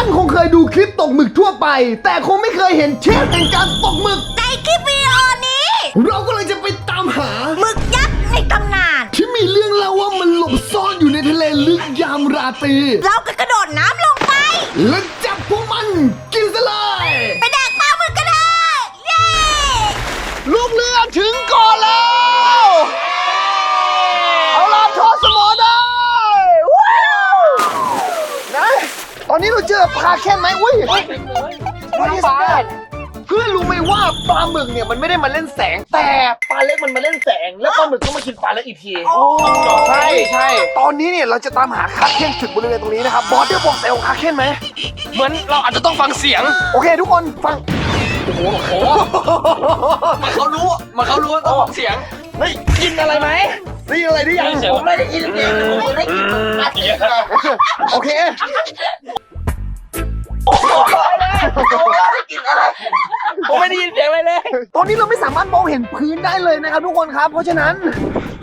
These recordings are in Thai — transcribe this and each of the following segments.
ท่านคงเคยดูคลิปตกหมึกทั่วไป แต่คงไม่เคยเห็นเชฟแห่งการตกหมึก ในคลิปวิดีโอนี้เราก็เลยจะไปตามหา หมึกยักษ์ในตำนาน ที่มีเรื่องเล่าว่ามันหลบซ่อนอยู่ในทะเลลึกยามราตรีเราก็กระโดดน้ำลงไป และจับพวกมันกินซะเลยไปแดกปลาหมึกกันเลยเย้ ลูกเรือถึงก่อนแล้ว เอาล่ะทอดสมอได้ว้าวนะ ตอนนี้เราเจอปลาแค่ไหมอุ้ยปลาเพื่อนรู้ไหมว่าปลาหมึกเนี่ยมันไม่ได้มาเล่นแสง แต่ปลาเล็กมันมาเล่นแสง แล้วปลาหมึกก็มากินปลาเล็กอีกทีใช่ใช่ตอนนี้เนี่ยเราจะตามหาคาเคนถึงบริเวณตรงนี้นะครับบอสเดี๋ยวบอกแสงของคาเคนไหมเหมือนเราอาจจะต้องฟังเสียง โอเค ทุกคนฟังมันเขารู้มันเขารู้ว่าต้องฟังเสียงเฮ้ยกินอะไรไหมได้ยินอะไรได้ยังผมไม่ได้ยินเสียงผมไม่ได้ยินโอเค ผมไม่ได้ยินเสียงอะไรเลย ตอนนี้เราไม่สามารถมองเห็นพื้นได้เลยนะครับทุกคนครับ เพราะฉะนั้น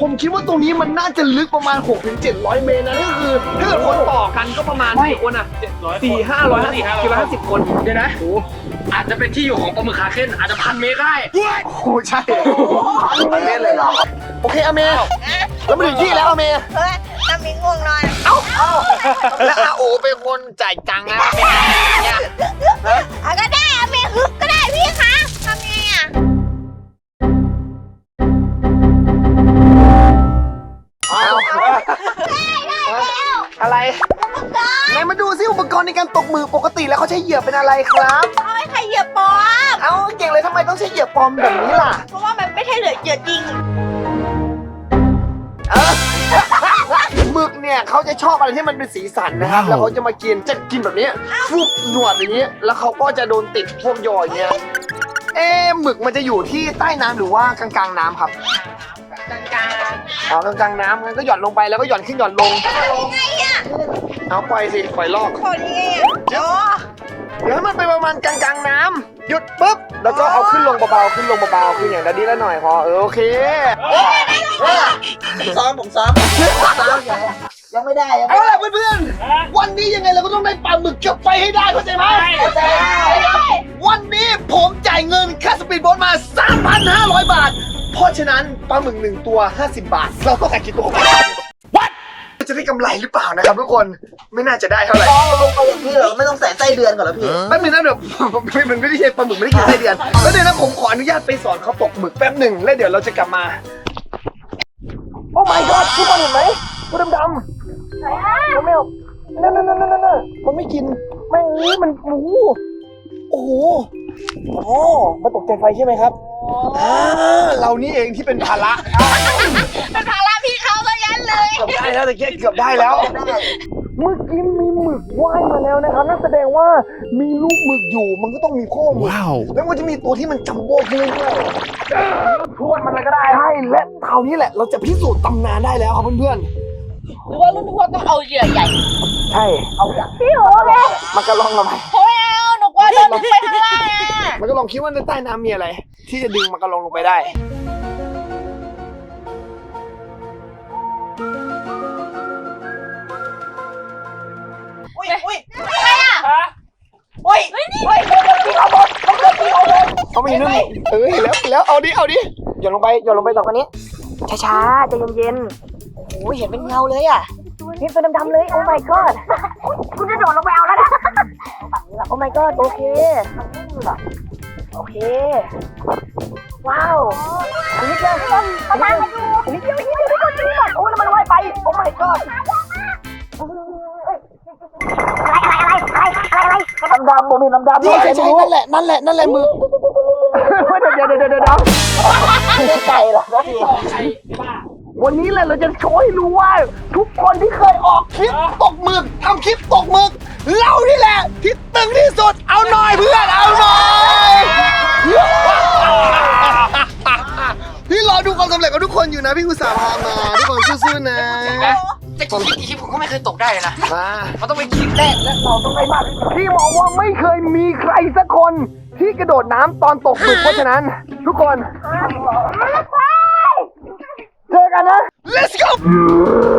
ผมคิดว่าตรงนี้มันน่าจะลึกประมาณ 6-700 เมตรนะนั่นคือถ้าเกิดคนต่อกันก็ประมาณกี่คนอะเจ็ดร้อยสี่ห้าร้อยห้าสิบคน เดี๋ยวนะ อาจจะเป็นที่อยู่ของปลาหมึกคาเคนอาจจะพันเมตรได้โอ้โหใช่พันเมตรเลยเหรอโอเคอเมแล้วมาถึงที่แล้วอเมเฮ้ยน้ำมีง่วงนอนแล้วอาโอเป็นคนจ่ายตังค์นะเนี่ยอะก็ได้อะเมฮึบก็ได้พี่คะทำไงอะอะไรไหนมาดูซิอุปกรณ์ในการตกมือปกติแล้วเขาใช้เหยื่อเป็นอะไรครับเอาให้ใครเห ยียบปอม เอ้าเก่งเลยทำไมต้องใช้เหยื่อปลอมแบบนี้ล่ะ เพราะว่ามันไม่ใช่เหลือเหยื่อจริงหมึกเนี่ยเขาจะชอบอะไรที่มันเป็นสีสันนะครับแล้วเขาจะมากิน จะกินแบบนี้ฟุบหนวดอย่างนี้ แล้วเขาก็จะโดนติดพวกยออย่างเงี้ย เอ๊ะหมึกมันจะอยู่ที่ใต้น้ำหรือว่ากลางๆน้ำครับกลางอ๋อกลางๆน้ำงั้นก็หย่อนลงไปแล้วก็หย่อนขึ้นหย่อนลง ๆไงอะเอาปล่อยสิปล่อยลอก คนยังไงอะอ๋อ เดี๋ยวให้มันไปประมาณกลางๆน้ำหยุดปุ๊บ แล้วก็เอาขึ้นลงเบาๆ ขึ้นลงเบาๆ ขึ้นอย่างละนิดละหน่อยพอ เออโอเคซ้อมผมซ้อมซ้อมยังยังไม่ได้ยังเอาล่ะเพื่อนๆ วันนี้ยังไงเราก็ต้องได้ปลาหมึกกลับไปให้ได้เข้าใจไหมวันนี้ผมจ่ายเงินค่าสปีดโบ๊ทมา 3,500 บาท เพราะฉะนั้นปลาหมึกหนึ่งตัว 50 บาท เราต้องการกี่ตัว What จะได้กำไรหรือเปล่านะครับทุกคนไม่น่าจะได้เท่าไหร่ซ้อมลงไปอย่างนี้เหรอ ไม่ต้องใส่ไส้เดือนก่อนเหรอพี่ แป๊บนึงนะเดี๋ยวมันไม่ได้ใช่ปลาหมึกไม่ได้กินไส้เดือนแล้วเดี๋ยวนะผมขออนุญาตไปสอนเขาตกหมึกแป๊บหนึ่งแล้วเดี๋ยวเราจะกลับมา โอ้ my god ทุกคนเห็นไหมตัวดำๆน้องแมวนั่นนั่นนั่นนั่นนั่นมันไม่กินแม่งนี้มันโอ้โหโอ้โหอ๋อมันตกใจไฟใช่ไหมครับอ่าเรานี่เองที่เป็นภาระ เป็นภาระพี่ เขาซะยันเลยเกือบได้แล้วตะเกียบเกือบได้แล้ว เมื่อกี้มีหมึกว่ายมาแล้วนะครับนั่นแสดงว่ามีลูกหมึกอยู่มันก็ต้องมีพ่อหมึกแล้วมันจะมีตัวที่มันจัมโบ้ขึ้นเรื่อยๆทวนมันเลยก็ได้ใช่และคราวนี้แหละ เราจะพิสูจน์ตำนานได้แล้วครับเพื่อนหรือว่ารุ่นพวกต้องเอาเหยื่อใหญ่ๆใช่พี่โอเลยมันก็ลองเราไปโอ้ยเอาหนูกลัวโดนลงไปข้างล่างอะมันก็ลองคิดว่าในใต้น้ำมีอะไร ที่จะดึงมันก็ลงลงไปได้ อุ้ยเฮ้ยนี่เขาไม่เห็นด้วยเออเห็นแล้วเห็นแล้วเอาดิเอาดิหย่อนลงไปหย่อนลงไปต่อคนนี้ช้าๆใจเย็นๆโอ้ยเห็นเป็นเงาเลยอะเห็นตัวดำๆเลยโอ้ my god คุณจะโดดลงไปเอาแล้วนะฝั่งนี้ละโอ้ my god โอเคโอเค ว้าวอันนี้เดียวอันนี้เดียวอันนี้เดียวอันนี้เดียวทุกคนดูก่อนโอ้แล้วมันว่ายไป โอ้ my god น้ำดำผมเห็นน้ำดำใช่ใช่นั่นแหละนั่นแหละนั่นแหละมือเดี๋ยวเดี๋ยวเดี๋ยวเดี๋ยวไม่ได้ไก่หรอกนะพี่วันนี้แหละเราจะโชว์ให้รู้ว่า ทุกคนที่เคยออกคลิปตกหมึกทำคลิปตกหมึกเรานี่แหละที่ตึงที่สุดเอาหน่อยเพื่อนเอาหน่อยพี่รอดูความสำเร็จของทุกคนอยู่นะพี่อุตส่าห์พามาทุกคนสู้ๆนะ แต่คลิปกี่คลิปผมก็ไม่เคยตกได้เลยนะมามันต้องเป็นคลิปแรกและเราต้องได้มากที่สุดพี่มองว่าไม่เคยมีใครสักคนที่กระโดดน้ำตอนตกหมึกเพราะฉะนั้น ทุกคน เจอกันนะ let's go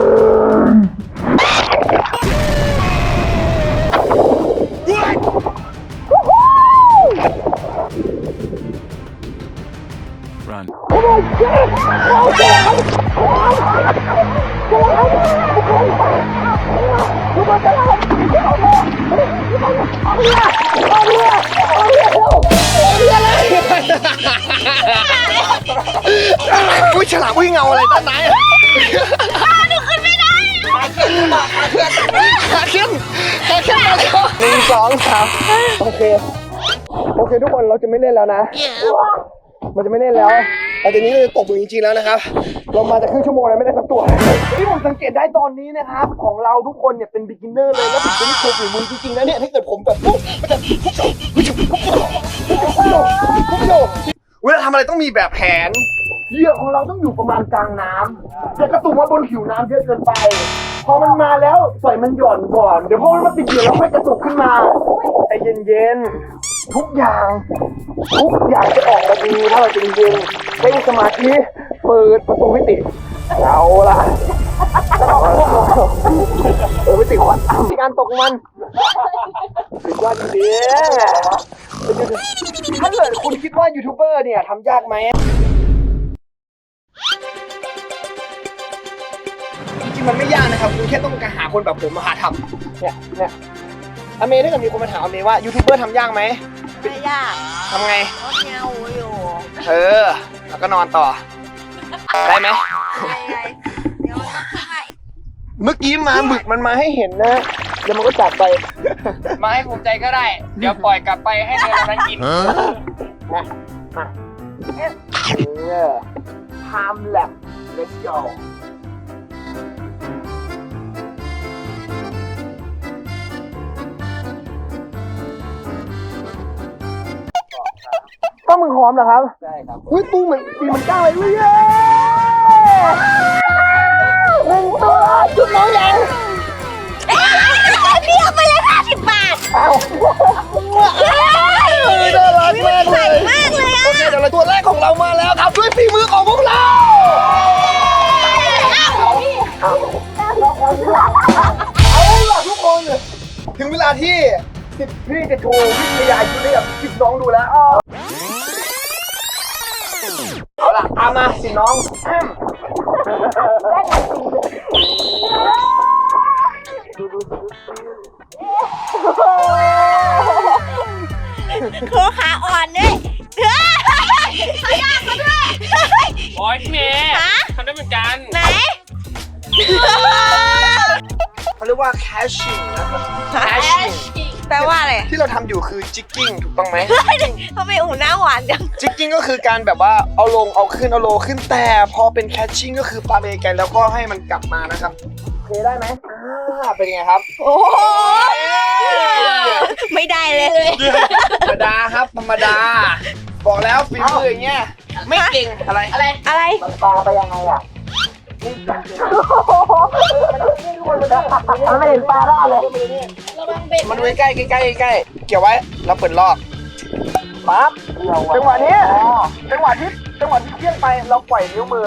เงาอะไรต้นไหนหนูขึ้นไม่ได้ขาขึ้นขาขึ้นมาแล้วหนึ่งสองสามโอเค โอเคทุกคนเราจะไม่เล่นแล้วนะ มันจะไม่เล่นแล้วแต่ทีนี้เราจะตกมือจริงๆแล้วนะครับ เรามาจะครึ่งชั่วโมงแล้วไม่ได้สักตัวที่ผมสังเกตได้ตอนนี้นะครับ ของเราทุกคนเนี่ยเป็น b ิ g เนอร์เลยแล้วผมจะไม่เคยฝีมือจริงๆนะเนี่ยถ้าเกิดผมแบบปุ๊บมันจะปุ๊บปุ๊บปุ๊บปุ๊บปุ๊บปุ๊บเวลาทำอะไรต้องมีแบบแผน เหยื่อของเราต้องอยู่ประมาณกลางน้ำอย่ากระตุกมาบนผิวน้ำเยอะเกินไป พอมันมาแล้วปล่อยมันหย่อนก่อน เดี๋ยวพอมันมาติดเหยื่อแล้วค่อยกระตุกขึ้นมาใจเย็นๆทุกอย่าง ทุกอย่างจะออกมาดีถ้าเราใจเย็นๆเร่งสมาธิเปิดประตูไม่ติดเอาล่ะเออไม่ติดควันในการตกมันสุดยอดจริงๆถ้าเกิดคุณคิดว่ายูทูบเบอร์เนี่ยทำยากไหม มันไม่ยากนะครับคุณแค่ต้องการหาคนแบบผมมาหาทำเนี่ยเนี่ยอเมย์ถ้าเกิดมีคนมาถามอเมย์ว่ายูทูบเบอร์ทำยากไหมไม่ยากทำไงรถเงาอยู่เออแล้วก็นอนต่อ ได้ไหมไงเดี๋ยวมันต้องขึ้นมาอีกเมื่อกี้มาหมึกมันมาให้เห็นนะแล้วมันก็จากไป มาให้ภูมิใจก็ได้ เดี๋ยวปล่อยกลับไปให้เธอนั้นกินมามาเออ time lap let's go ปลาหมึกหอมเหรอครับ ใช่ครับอุ้ยปูเหมือนปีมันก้าวเลยเว้ยเย้หนึ่งตัวจุดน้องยังพี่เอาไปเลยห้าสิบบาทอ้าวเอ้ยน่ารักมากเลยมากเลยอะโอเคเดี๋ยวเราตัวแรกของเรามาแล้วทำด้วยฝีมือของพวกเราเอาล่ะทุกคน ถึงเวลาที่สิบพี่จะโชว์วิทยายุทธ์ให้กับสิบน้องดูแล้ว เอาล่ะตามมาสิน้องโคขาอ่อนด้วยเฮ้ยเขายากมาด้วยโอ้ยพี่เมย์ฮะทำได้เหมือนกัน ไหนเขาเรียกว่า caching นะ caching แปลว่าอะไรที่เราทำอยู่คือ jigging ถูกต้องไหม ทำไมอูหน้าหวานจัง jigging ก็คือการแบบว่าเอาลงเอาขึ้นเอาโลขึ้นแต่พอเป็น catching ก็คือปาเบกันแล้วก็ให้มันกลับมานะครับโอเคได้ไหมอ่าเป็นไงครับโอ้โหไม่ได้เลย ธรรมดาครับธรรมดา บอกแล้วฝีมืออย่างเงี้ยไม่เก่งอะไรอะไรอะไรปลาไปยังไงอะ มันไม่เห็นปลาได้เลย มันไว้ใกล้ใกล้ใกล้ใกล้เกี่ยวไว้แล้วเปิดลอกปั๊บจังหวะนี้จังหวะที่จังหวะที่เพี้ยงไปเราปล่อยนิ้วมือ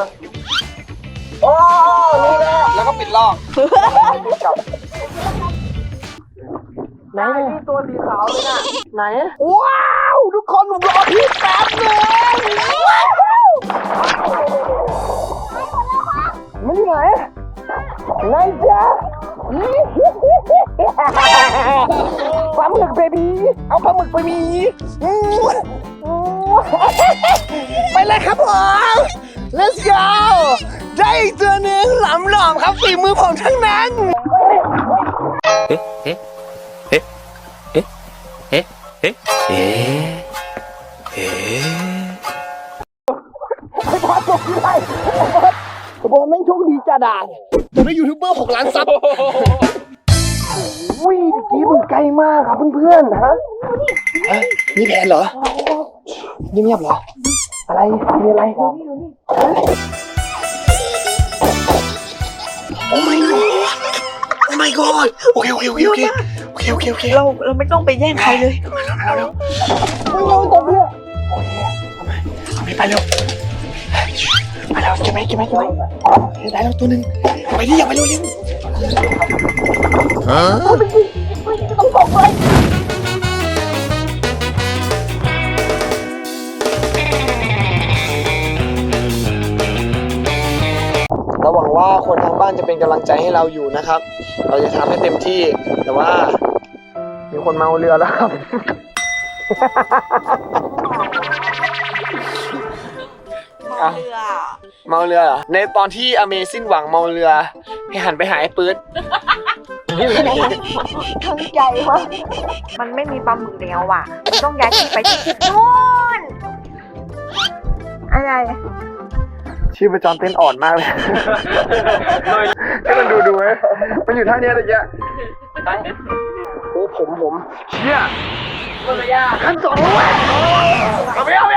โอ้รู้แล้วแล้วก็ปิดลอกกลับไหนนี่ตัวสีขาวเลยน่ะไหน ว้าว ทุกคนผมรอพี่แป๊บหนึง มันอยู่ไหนไหนจ๊ะปลาหมึกเบบีเอาปลาหมึกไปมีอืมไปเลยครับผม let's go ได้อีกตัวหนึ่งหลำหลอมครับฝีมือผมทั้งนั้น บอสแม่งโชคดีจัดอะตัวได้ยูทูบเบอร์หกล้านซับวิ่งกี้มึงไกลมากครับเพื่อนๆฮะฮะมีแผนเหรอเงียบๆเหรอ อะไรมีอะไรโอ้ my god โอ้ my god โอเคโอเคโอเคโอเคโอเคโอเคโอเคเราเราไม่ต้องไปแย่งใครเลยเอาเร็วเอาเร็วตบเรือโอเคเอาไปเอาไปไปเร็วไปเร็วเก็บไว้เก็บไว้เก็บไว้ได้แล้วตัวหนึ่งไปดิอย่าไปเร็วเร็วเราหวังว่าคนทางบ้านจะเป็นกำลังใจให้เราอยู่นะครับ เราจะทำให้เต็มที่ แต่ว่า มีคนเมาเรือแล้วครับ เมาเรือเมาเรือเหรอในตอนที่อเมสิ้นหวังเมาเรือ ให้หันไปหาไอ้ปื๊ดทั้งใจวะมันไม่มีปลาหมึกแล้วอะมันต้องย้ายที่ไปที่จุดนู่นอะไรชีพจรเต้นอ่อนมากเลยให้มันดูดูไหมมันอยู่ท่าเนี้ยตะเกียโอ้ผมผมเชี่ยมันระยะขั้นสองแล้วเว้ยเอาไปเอาไป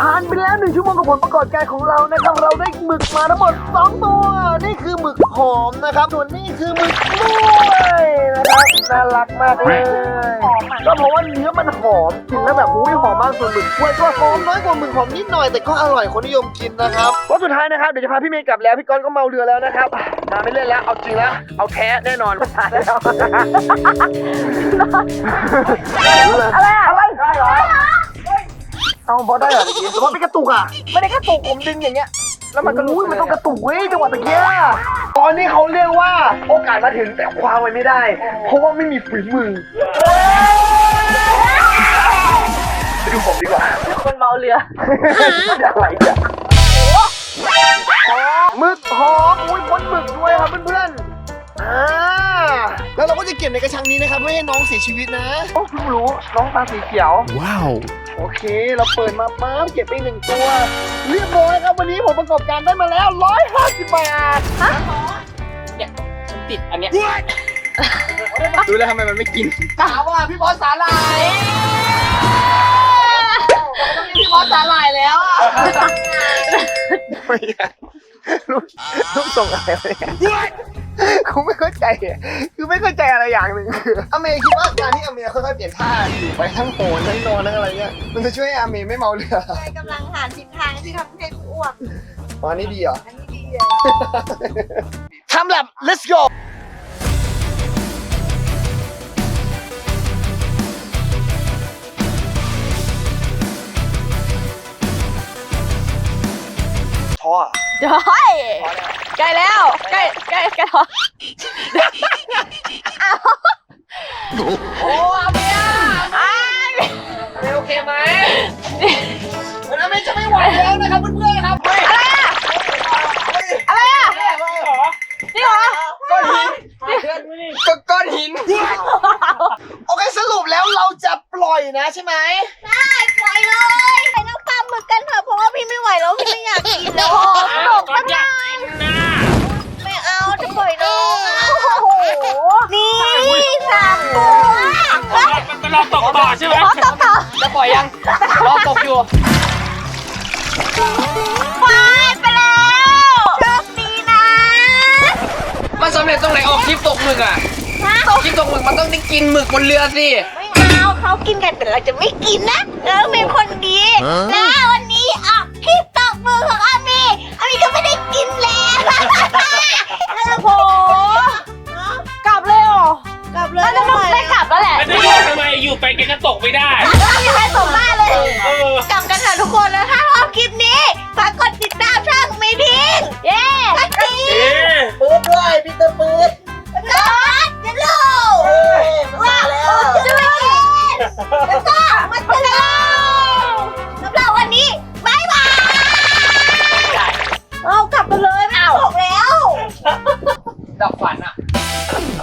ผ่านไปแล้วหนึ่งชั่วโมงกับผลประกอบการของเรานะครับ เราได้หมึกมาทั้งหมดสองตัว นี่คือหมึกหอมนะครับ ส่วนนี่คือหมึกกล้วยนะครับน่ารักมากเลยก็เพราะว่าเนื้อมันหอมกินแล้วแบบอุ้ยหอมมากส่วนหมึกกล้วยก็หอมน้อยกว่าหมึกหอมนิดหน่อยแต่ก็อร่อยคนนิยมกินนะครับวันสุดท้ายนะครับเดี๋ยวจะพาพี่เมย์กลับแล้วพี่กอนก็เมาเรือแล้วนะครับ มาไม่เล่นแล้วเอาจริงแล้วเอาแท้แน่นอนมาแล้วอะไรอะอะไร เอาบอสได้เหรอเมื่อกี้แต่ว่าเป็นกระตุกอะไม่ได้กระตุกผมดึงอย่างเงี้ย แล้วมันก็รู้มันต้องกระตุกเว้ยจังหวะตะเกียตอนนี้เขาเรียกว่าโอกาสมาถึงแต่คว้าไว้ไม่ได้ เพราะว่าไม่มีฝีมือไปดูผมดีกว่าคนเมาเรืออะไรเนี่ยหมึกหอมอุ้ยพ้นหมึกด้วยครับเพื่อนๆอ่าแล้วเราก็จะเก็บในกระชังนี้นะครับไม่ให้น้องเสียชีวิตนะโอ้เพิ่งรู้น้องตาสีเขียว ว้าว โอเค เราเปิดมาปั๊บเก็บไปหนึ่งตัว เรียบร้อยครับวันนี้ผมประกอบการได้มาแล้ว 150 บาทฉันติดอันเนี้ยรู้แล้วทำไมมันไม่กินถามว่าพี่บอสสาลายพี่บอสสาหร่ายแล้วอะไม่ใช่ลูกลูกส่งอะไรมาเนี่ย กูไม่เข้าใจอะคือไม่เข้าใจอะไรอย่างหนึ่งคืออเมย์คิดว่าการที่อเมย์ค่อยๆเปลี่ยนท่าอยู่ไปทั้งโหนทั้งนอนทั้งอะไรเงี้ยมันจะช่วยให้อเมย์ไม่เมาเรือใจกำลังหาทิศทางที่ทำให้กูอ้วกอ๋ออันนี้ดีเหรอ อันนี้ดีเลย ทำแลบ let's go ท้ออะเดี๋ยว ใกล้แล้วใกล้ใกล้ใกล้แล้วโอ้อาเมียเมย์โอเคไหมวันนี้เมย์จะไม่ไหวแล้วนะครับเพื่อนๆครับอะไรอะอะไรอะจริงเหรอก้อนหินก้อนหินโอเคสรุปแล้วเราจะปล่อยนะใช่ไหม วายไปแล้วโชคดีนะมันสำเร็จตรงไหนออกคลิปตกหมึกอะฮคลิปตกหมึกมันต้องได้กินหมึกบนเรือสิ ไม่เอาเขากินกันแต่เราจะไม่กินนะเราเป็นคนดีแล้ววันนี้ออกคลิปตกมือของอามีอามีก็ไม่ได้กินแล้วโอ้โหกลับเลยเหรอกลับเลยแล้วต้องได้กลับแล้วแหละม่ได้ทำไมอยู่ไปแกก็ตกไม่ได้ ไม่มีใครตกได้เลยกลับกันเถอะทุกคนนะ